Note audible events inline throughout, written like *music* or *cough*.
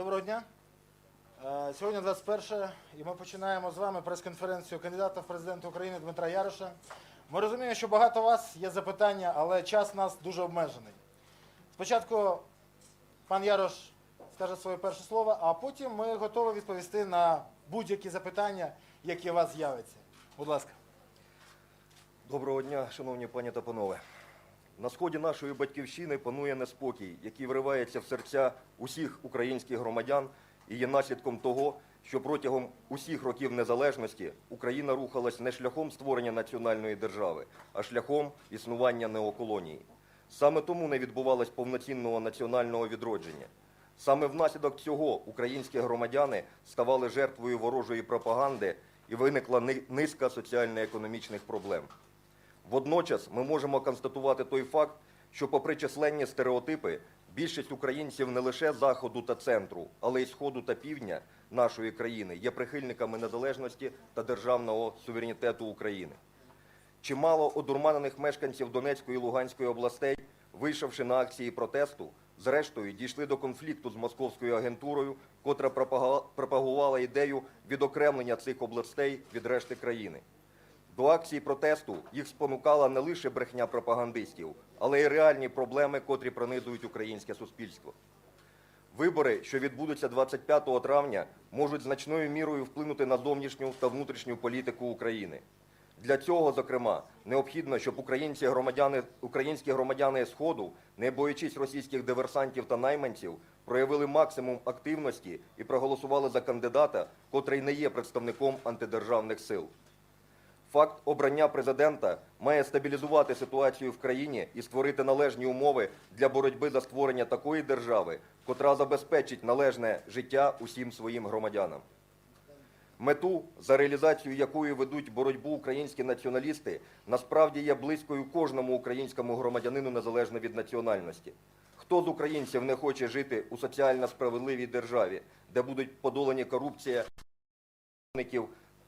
Доброго дня. Е, Сьогодні 21 і ми починаємо з вами прес-конференцію кандидата в президенти України Дмитра Яроша. Ми розуміємо, що багато у вас є запитання, але час у нас дуже обмежений. Спочатку пан Ярош скаже своє перше слово, а потім ми готові відповісти на будь-які запитання, які у вас з'являться. Будь ласка. Доброго дня, шановні пані та панове. На сході нашої батьківщини панує неспокій, який виривається в серця усіх українських громадян і є наслідком того, що протягом усіх років незалежності Україна рухалась не шляхом створення національної держави, а шляхом існування неоколонії. Саме тому не відбувалось повноцінного національного відродження. Саме внаслідок цього українські громадяни ставали жертвою ворожої пропаганди і виникла низка соціально-економічних проблем. Водночас ми можемо констатувати той факт, що, попри численні стереотипи, більшість українців не лише заходу та центру, але й сходу та півдня нашої країни є прихильниками незалежності та державного суверенітету України. Чимало одурманених мешканців Донецької і Луганської областей, вийшовши на акції протесту, зрештою дійшли до конфлікту з московською агентурою, котра пропагувала ідею відокремлення цих областей від решти країни. До акції протесту їх спонукала не лише брехня пропагандистів, але й реальні проблеми, котрі пронизують українське суспільство. Вибори, що відбудуться 25 травня, можуть значною мірою вплинути на зовнішню та внутрішню політику України. Для цього, зокрема, необхідно, щоб українці громадяни, українські громадяни Сходу, не боячись російських диверсантів та найманців, проявили максимум активності і проголосували за кандидата, котрий не є представником антидержавних сил. Факт обрання президента має стабілізувати ситуацію в країні і створити належні умови для боротьби за створення такої держави, котра забезпечить належне життя усім своїм громадянам. Мету, за реалізацію якої ведуть боротьбу українські націоналісти, насправді є близькою кожному українському громадянину незалежно від національності. Хто з українців не хоче жити у соціально справедливій державі, де будуть подолані корупція,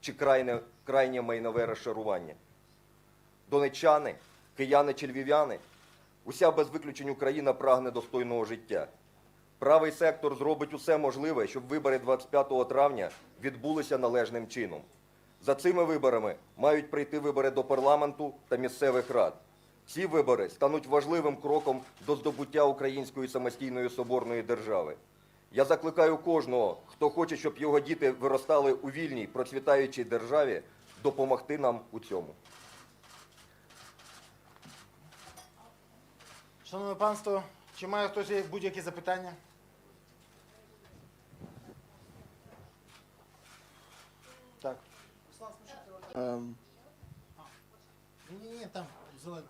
чи крайне, крайнє майнове розшарування? Донеччани, кияни чи львів'яни? Уся без виключень Україна прагне достойного життя. Правий сектор зробить усе можливе, щоб вибори 25 травня відбулися належним чином. За цими виборами мають прийти вибори до парламенту та місцевих рад. Ці вибори стануть важливим кроком до здобуття української самостійної соборної держави. Я закликаю кожного, хто хоче, щоб його діти виростали у вільній, процвітаючій державі, допомогти нам у цьому. Шановне панство, чи має хтось будь-які запитання? Так. Um, Ні, ні, там, зелено.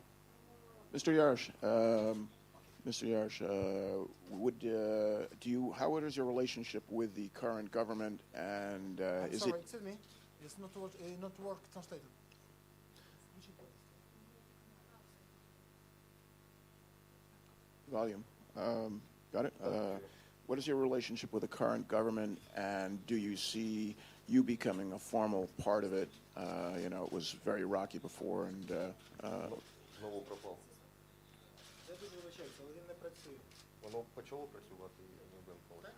Mr. Yarsh, um, Mr. Yarsh, uh, would uh, do you? How is your relationship with the current government, and uh, is Sorry, it excuse me. It's not work, uh, not work translated. volume? Um, got it. Uh, what is your relationship with the current government, and do you see you becoming a formal part of it? Uh, you know, it was very rocky before, and працює. Воно почало працювати і не вимкнулося.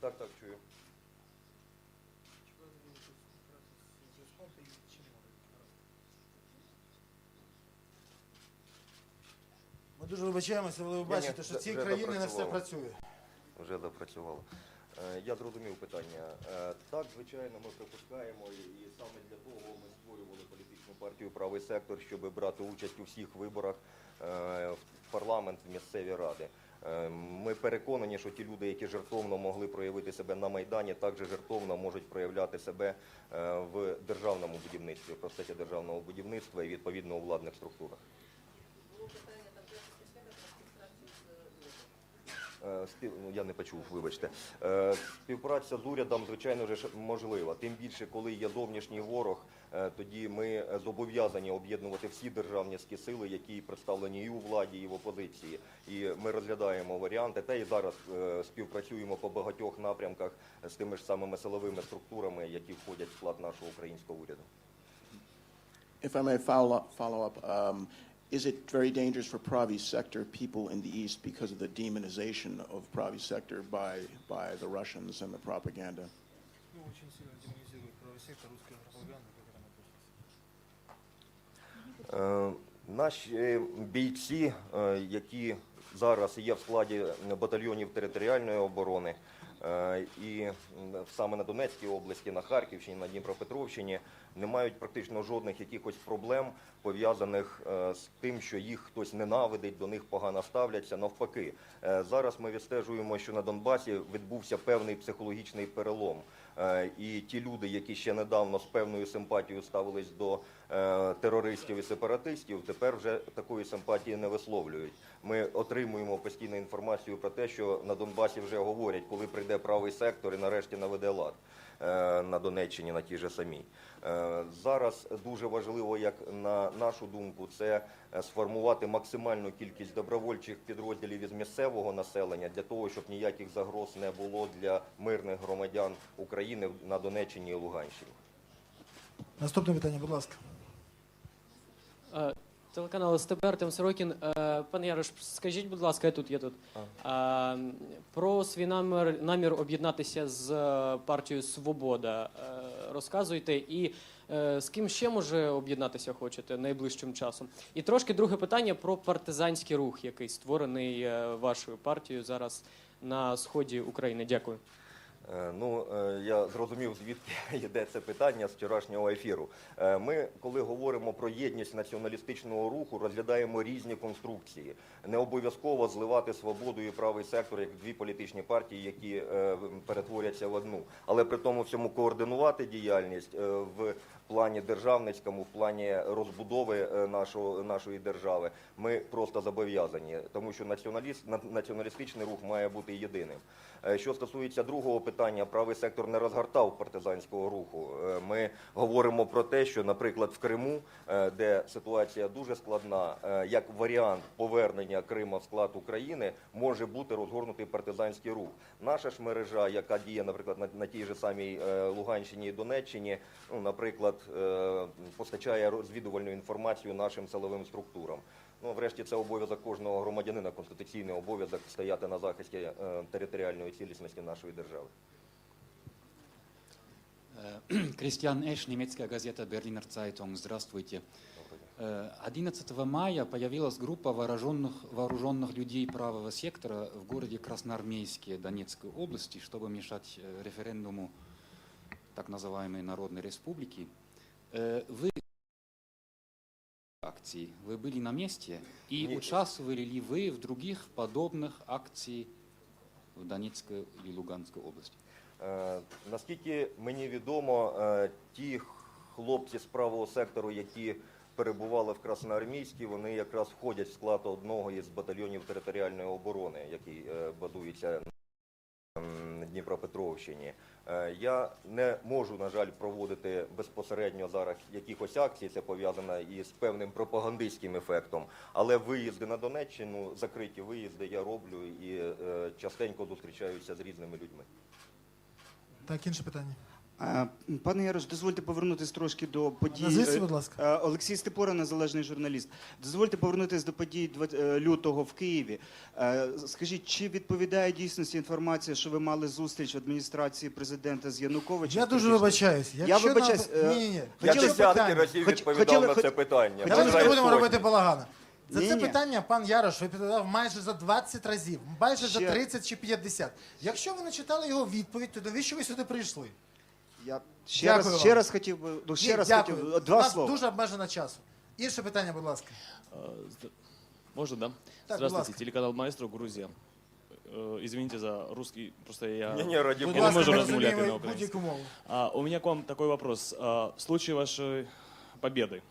Так, так, чую. Ми дуже вибачаємося, але ви бачите, що вже- вже країні не все працює. Вже запрацювало. Е, Я зрозумів питання. Е, Так, звичайно, ми припускаємо, і і саме для того ми створювали політичну партію Правий сектор, щоб брати участь у всіх виборах е, в парламент, в місцеві ради. Е, Ми переконані, що ті люди, які жертовно могли проявити себе на Майдані, також жертовно можуть проявляти себе е, в державному будівництві, в процесі державного будівництва і відповідно у владних структурах. Ну, Я не почув, вибачте. Співпраця з урядом, звичайно ж, можлива. Тим більше, коли є зовнішній ворог, тоді ми е, зобов'язані об'єднувати всі державницькі сили, які представлені і у владі, і в опозиції. І ми розглядаємо варіанти. Та і зараз е, співпрацюємо по багатьох напрямках з тими ж самими силовими структурами, які входять в склад нашого українського уряду. if I may follow follow up, um, is it very dangerous for Pravi sector people in the east because of the demonization of Pravi sector by, by the Russians and the propaganda? Ну, очень сильно демонизирует правый сектор, русская пропаганда, как это написано. Е, Наші бійці, е, які зараз є в складі батальйонів територіальної оборони, е, і саме на Донецькій області, на Харківщині, на Дніпропетровщині, не мають практично жодних якихось проблем пов'язаних е, з тим, що їх хтось ненавидить, до них погано ставляться. Навпаки, Е, зараз ми відстежуємо, що на Донбасі відбувся певний психологічний перелом. Е, І ті люди, які ще недавно з певною симпатією ставились до е, терористів і сепаратистів, тепер вже такої симпатії не висловлюють. Ми отримуємо постійну інформацію про те, що на Донбасі вже говорять, коли прийде правий сектор і нарешті наведе лад на Донеччині, на тій же самій. Е, Зараз дуже важливо, як на нашу думку, це е, сформувати максимальну кількість добровольчих підрозділів із місцевого населення для того, щоб ніяких загроз не було для мирних громадян України на Донеччині і Луганщині. Наступне питання, будь ласка. Телеканал СТБ Артем Сорокін. Е, Пане Ярош, скажіть, будь ласка, я тут, я тут. Е, Про свій намір, намір об'єднатися з е, партією Свобода. Е, Розказуйте. І е, з ким ще може об'єднатися хочете найближчим часом? І трошки друге питання про партизанський рух, який створений е, вашою партією зараз на сході України. Дякую. Е, Ну, е, я зрозумів, звідки *laughs* йде це питання з вчорашнього ефіру. Е, Ми, коли говоримо про єдність націоналістичного руху, розглядаємо різні конструкції. Не обов'язково зливати свободу і правий сектор як дві політичні партії, які перетворяться в одну. Але при тому всьому координувати діяльність в плані державницькому, в плані розбудови е, нашого, нашої держави, ми просто зобов'язані, тому що націоналіст, націоналістичний рух має бути єдиним. Е, Що стосується другого питання, правий сектор не розгортав партизанського руху. Е, Ми говоримо про те, що, наприклад, в Криму, де ситуація дуже складна, як варіант повернення Крима в склад України, може бути розгорнутий партизанський рух. Наша ж мережа, яка діє, наприклад, на, тій же самій Луганщині і Донеччині, ну, наприклад, постачає розвідувальну інформацію нашим силовим структурам. Ну, врешті, це обов'язок кожного громадянина, конституційний обов'язок стояти на захисті е, територіальної цілісності нашої держави. Э, *clears throat* Кристиан Эш, немецкая газета Berliner Zeitung. Здравствуйте. Э, 11 мая появилась группа вооруженных, вооруженных людей правого сектора в городе Красноармейске Донецкой области, чтобы мешать э, референдуму так называемой Народной Республики. Э, Вы акции, вы были на месте и Не- участвовали ли вы в других подобных акций в Донецкой или Луганской области? Е, Наскільки мені відомо, е, ті хлопці з правого сектору, які перебували в Красноармійській, вони якраз входять в склад одного із батальйонів територіальної оборони, який е, базується на м, Дніпропетровщині. Е, Я не можу, на жаль, проводити безпосередньо зараз якихось акцій, це пов'язано із певним пропагандистським ефектом. Але виїзди на Донеччину, закриті виїзди я роблю і е, частенько зустрічаюся з різними людьми. Так, інше питання. А, Пане Ярош, дозвольте повернутися трошки до подій. Назвіться, Е, будь ласка. е, Олексій Степора, незалежний журналіст. Дозвольте повернутися до подій е, лютого в Києві. Скажіть, чи відповідає дійсності інформація, що ви мали зустріч в адміністрації президента з Януковичем? Я дуже вибачаюсь. Я Якщо вибачаюсь, Ні, ні, ні. Я десятки разів відповідав хотіли- на це хоч- питання. Давайте не будемо робити балагана. За це питання пан Ярош відповідав майже за 20 разів, майже за Ще- 30 чи 50. Якщо ви не читали його відповідь, то навіщо ви сюди прийшли? Я ще Дякую раз, вам. ще раз хотів би, ну, ще Ні, раз дякую. хотів, У два нас слова. дуже обмежено часу. Інше питання, будь ласка. А, зд- Можно, да? будь Здравствуйте, ласка. телеканал Маэстро, Грузия. Э, Извините за русский, просто я... Ні-ні, раді Будь Я Бога. не ласка, можу ми розмовляти на розуміємо українській. будь-яку мову. А, у меня к вам такой вопрос. А, в случае вашей победы,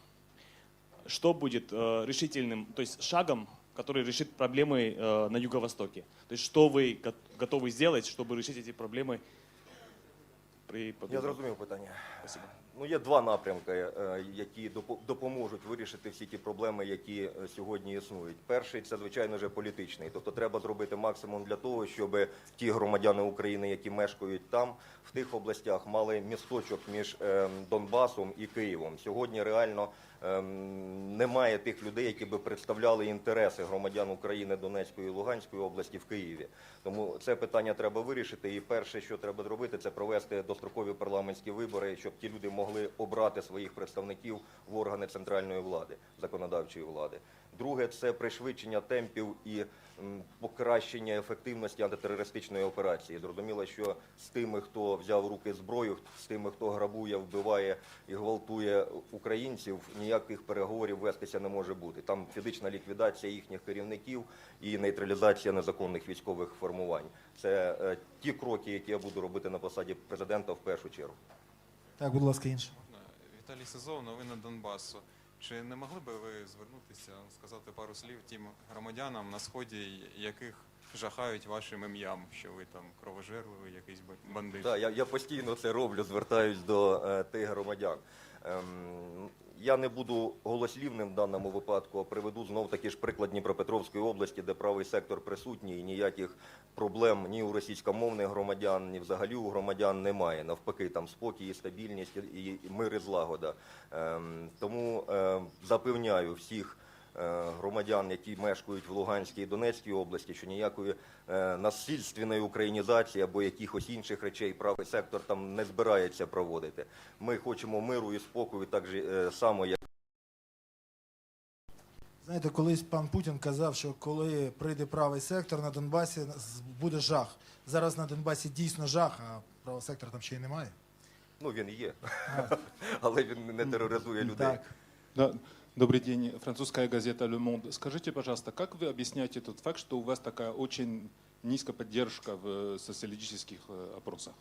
что будет э, решительным, то есть шагом, который решит проблемы э, на Юго-Востоке? То есть что вы го- готовы сделать, чтобы решить эти проблемы при Я зрозумів питання. Спасибо. Ну, є два напрямки, е, які допо- допоможуть вирішити всі ті проблеми, які е, сьогодні існують. Перший це звичайно ж політичний. Тобто треба зробити максимум для того, щоб ті громадяни України, які мешкають там, в тих областях, мали місточок між е, Донбасом і Києвом. Сьогодні реально ем, немає тих людей, які би представляли інтереси громадян України Донецької і Луганської області в Києві. Тому це питання треба вирішити. І перше, що треба зробити, це провести дострокові парламентські вибори, щоб ті люди могли обрати своїх представників в органи центральної влади, законодавчої влади. Друге, це пришвидшення темпів і покращення ефективності антитерористичної операції. Зрозуміло, що з тими, хто взяв в руки зброю, з тими, хто грабує, вбиває і гвалтує українців, ніяких переговорів вестися не може бути. Там фізична ліквідація їхніх керівників і нейтралізація незаконних військових формувань. Це е, ті кроки, які я буду робити на посаді президента в першу чергу. Так, будь ласка, інше. Віталій Сизов, новини Донбасу. Чи не могли би ви звернутися, сказати пару слів тим громадянам на сході, яких жахають вашим ім'ям, що ви там кровожерливий, якийсь ба- бандит? Так, я, я постійно це роблю, звертаюсь до е, тих громадян. Ем, я не буду голослівним в даному випадку, а приведу знов таки ж приклад Дніпропетровської області, де правий сектор присутній, і ніяких проблем ні у російськомовних громадян, ні взагалі у громадян немає. Навпаки, там спокій, стабільність і, мир і злагода. Ем, тому е, запевняю всіх громадян, які мешкають в Луганській і Донецькій області, що ніякої е, насильственної українізації або якихось інших речей правий сектор там не збирається проводити. Ми хочемо миру і спокою так же е, само, як Знаєте, колись пан Путін казав, що коли прийде правий сектор на Донбасі, буде жах. Зараз на Донбасі дійсно жах, а правого сектора там ще й немає. ну він є, *laughs* але він не тероризує людей. Так. Да, добрый день. Французская газета «Le Monde». Скажите, пожалуйста, как вы объясняете тот факт, что у вас такая очень низкая поддержка в э, социологических э, опросах?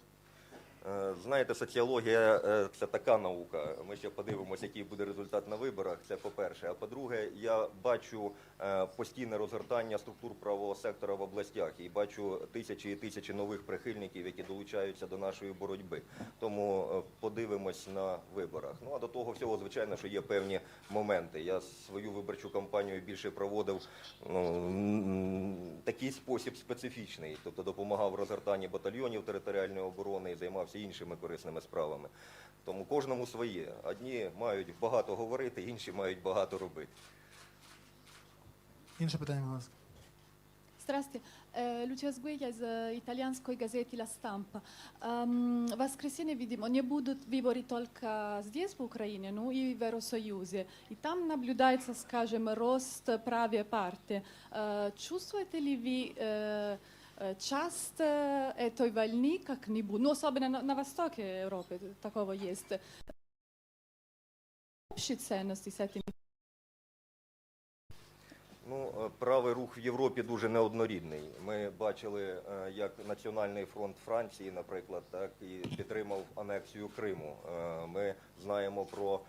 Е, Знаєте, соціологія е, це така наука. Ми ще подивимося, який буде результат на виборах. Це по-перше. А по-друге, я бачу е, постійне розгортання структур правого сектора в областях і бачу тисячі і тисячі нових прихильників, які долучаються до нашої боротьби. Тому подивимось на виборах. Ну а до того всього, звичайно, що є певні моменти. Я свою виборчу кампанію більше проводив ну, такий спосіб специфічний, тобто допомагав розгортанні батальйонів територіальної оборони і займався іншими корисними справами. Тому кожному своє. Одні мають багато говорити, інші мають багато робити. Інше питання, будь ласка. Zdrasti. E, Lucia Zgueja iz e, italijanskoj gazeti La Stampa. Um, Воскресенье, видимо, не будут выборы только здесь, в Украине, но и в Евросоюзе. И там наблюдается, скажем, рост правой партии. Э, Чувствуете ли вы э, э, часто этой волны как-нибудь, ну, особенно на, на востоке Европы такого есть, общие ценности с этими Ну, е, правий рух в Європі дуже неоднорідний. Ми бачили, е, як Національний фронт Франції, наприклад, так і підтримав анексію Криму. Е, Ми знаємо про ем,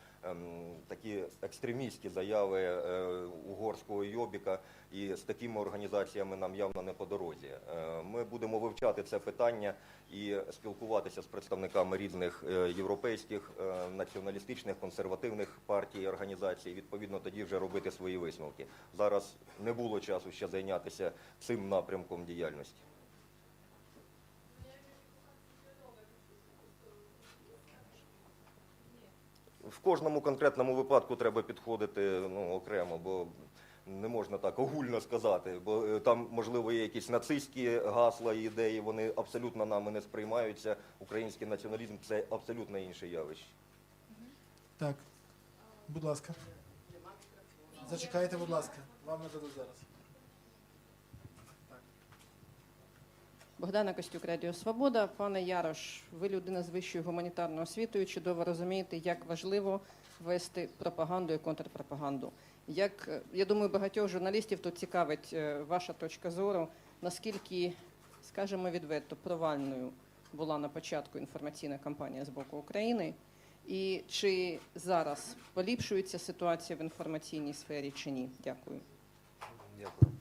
такі екстремістські заяви е, угорського Йобіка, і з такими організаціями нам явно не по дорозі. Е, Ми будемо вивчати це питання і спілкуватися з представниками різних е, європейських націоналістичних консервативних партій і організацій. Відповідно, тоді вже робити свої висновки. Зараз не було часу ще зайнятися цим напрямком діяльності. В кожному конкретному випадку треба підходити ну, окремо, бо не можна так огульно сказати, бо е, там, можливо, є якісь нацистські гасла і ідеї, вони абсолютно нами не сприймаються. Український націоналізм це абсолютно інше явище. Так, будь ласка. Зачекайте, будь ласка. Вам не зараз. Богдана Костюк, Радіо Свобода. Пане Ярош, ви людина з вищою гуманітарною освітою, чудово розумієте, як важливо вести пропаганду і контрпропаганду. Як е, я думаю, багатьох журналістів тут цікавить е, ваша точка зору, наскільки, скажімо відверто, провальною була на початку інформаційна кампанія з боку України, і чи зараз поліпшується ситуація в інформаційній сфері чи ні? Дякую. Дякую.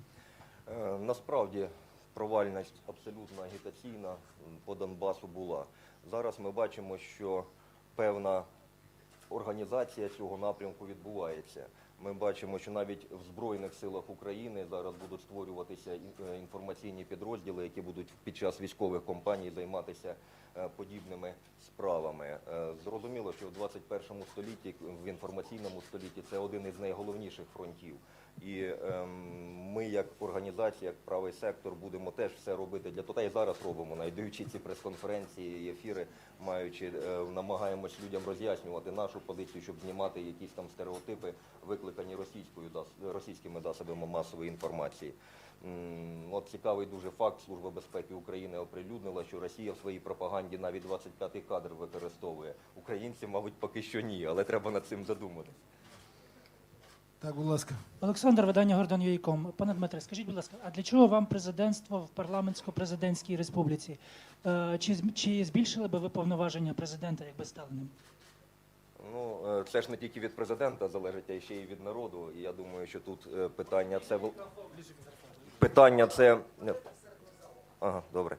Е, Насправді провальність абсолютно агітаційна по Донбасу була. Зараз ми бачимо, що певна організація цього напрямку відбувається. Ми бачимо, що навіть в Збройних силах України зараз будуть створюватися е, інформаційні підрозділи, які будуть під час військових кампаній займатися е, подібними справами. Е, Зрозуміло, що в 21 столітті, в інформаційному столітті, це один із найголовніших фронтів. І ем, ми, як організація, як правий сектор, будемо теж все робити для того. Та й зараз робимо, навіть ці прес-конференції і ефіри, маючи е, намагаємось людям роз'яснювати нашу позицію, щоб знімати якісь там стереотипи, викликані російською російськими засобами масової інформації. От цікавий дуже факт. Служба безпеки України оприлюднила, що Росія в своїй пропаганді навіть 25-й кадр використовує. Українці, мабуть, поки що ні, але треба над цим задуматися. Так, будь ласка. Олександр, видання Гордон Юйком. Пане Дмитре, скажіть, будь ласка, а для чого вам президентство в парламентсько-президентській республіці? Е, Чи, чи збільшили би ви повноваження президента, якби стали ним? Ну, е, це ж не тільки від президента залежить, а й ще й від народу. І я думаю, що тут е, питання це вел- питання це. Не. Ага, добре.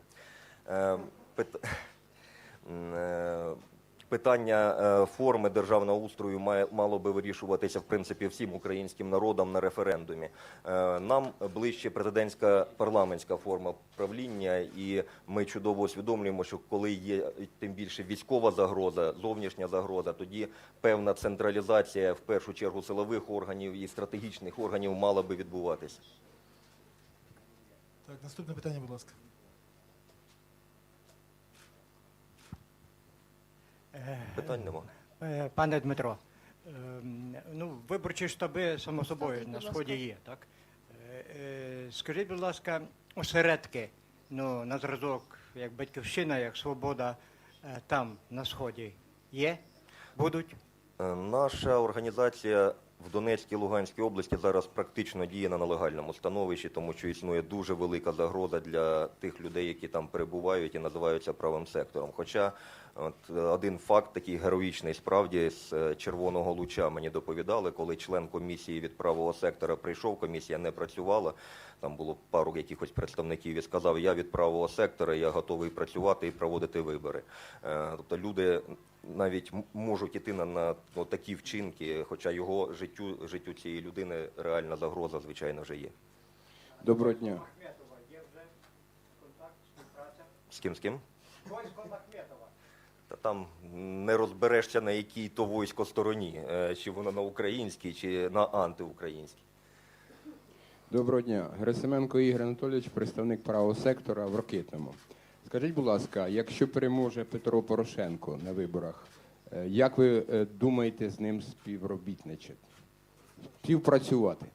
Е, пит- *laughs* М, е, Питання е, форми державного устрою мало би вирішуватися в принципі всім українським народам на референдумі. Е, Нам ближче президентська парламентська форма правління, і ми чудово усвідомлюємо, що коли є тим більше військова загроза, зовнішня загроза, тоді певна централізація в першу чергу силових органів і стратегічних органів мала би відбуватися. Так, наступне питання, будь ласка. Питань нема. Е, Пане Дмитро, ем, ну, виборчі штаби, само собою, на. Сході є, так? Е, е, Скажіть, будь ласка, осередки, ну, на зразок, як Батьківщина, як Свобода, е, там, на Сході, є? Будуть? Е, Наша організація в Донецькій Луганській області зараз практично діє на нелегальному становищі, тому що існує дуже велика загроза для тих людей, які там перебувають і називаються правим сектором. Хоча от, один факт такий героїчний, справді з е, червоного луча мені доповідали, коли член комісії від правого сектора прийшов, комісія не працювала. Там було пару якихось представників і сказав, я від правого сектора, я готовий працювати і проводити вибори. Е, Тобто люди навіть можуть іти на, на ну, такі вчинки, хоча його життю, життю цієї людини реальна загроза, звичайно, вже є. Доброго дня. З ким з ким? Та там не розберешся на якій то військо стороні, е, чи воно на українській, чи на антиукраїнській. Доброго дня. Герасименко Ігор Анатолійович, представник правого сектора в Рокитному. Скажіть, будь ласка, якщо переможе Петро Порошенко на виборах, е, як ви е, думаєте з ним співробітничати? Співпрацювати?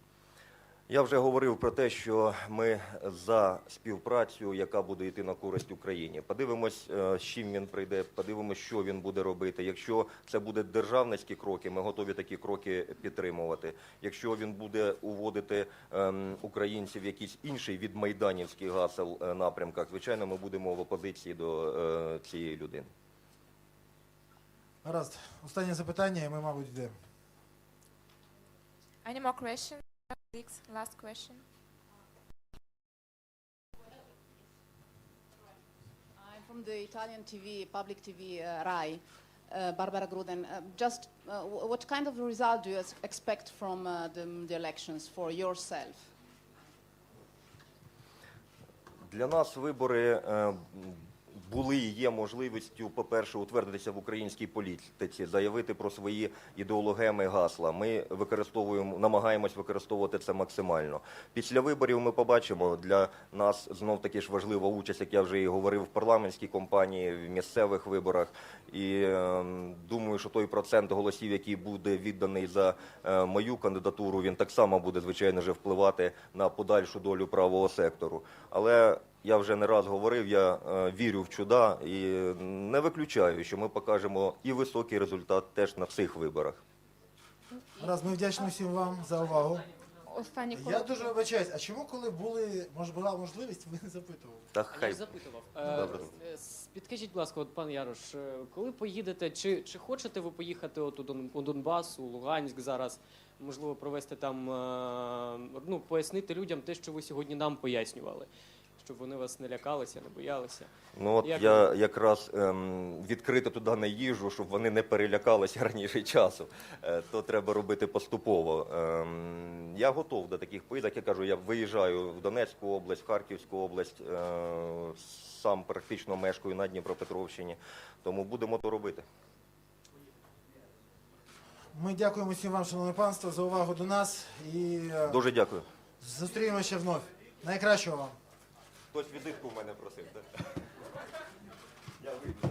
Я вже говорив про те, що ми за співпрацю, яка буде йти на користь Україні. Подивимось, е, з чим він прийде, подивимось, що він буде робити. Якщо це буде державницькі кроки, ми готові такі кроки підтримувати. Якщо він буде уводити ем, українців в якийсь інший від майданівських гасел е, напрямках, звичайно, ми будемо в опозиції до е, цієї людини. Гаразд. Останнє запитання, і ми, мабуть, йдемо. Any more questions? Colleagues, Last question. I'm from the Italian TV, public TV, uh, RAI, uh, Barbara Gruden. Uh, just uh, wh- what kind of result do you ex- expect from uh, the, the elections for yourself? Для нас вибори е, були і є можливістю, по-перше, утвердитися в українській політиці, заявити про свої ідеологеми, гасла. Ми використовуємо, намагаємось використовувати це максимально. Після виборів ми побачимо для нас знов таки ж важлива участь, як я вже і говорив, в парламентській кампанії, в місцевих виборах. І е, думаю, що той процент голосів, який буде відданий за е, мою кандидатуру, він так само буде звичайно ж впливати на подальшу долю правого сектору. Але я вже не раз говорив, я е, вірю в чуда і не виключаю, що ми покажемо і високий результат теж на цих виборах. Гаразд, ми вдячні всім вам за увагу. Останній Я дуже вибачаюсь, а чому, коли були, може, була можливість, ви не запитували? Та А я запитував. Добре. Е, Підкажіть, будь ласка, от пан Ярош, е, коли поїдете, чи, чи хочете ви поїхати от у, Дон, у Донбас, у Луганськ зараз, можливо, провести там, е, ну, пояснити людям те, що ви сьогодні нам пояснювали? Що щоб вони вас не лякалися, не боялися. Ну от Як я якраз ем, відкрито туди не їжджу, щоб вони не перелякалися *laughs* раніше часу. Е, то треба робити поступово. Ем, я готов до таких поїздок. Я кажу, я виїжджаю в Донецьку область, в Харківську область, е, сам практично мешкаю на Дніпропетровщині, тому будемо то робити. Ми дякуємо всім вам, шановне панство, за увагу до нас і е, Дуже дякую. зустрінемося ще вновь. Найкращого вам. Хтось віддихку в мене просив. так? Я вийду.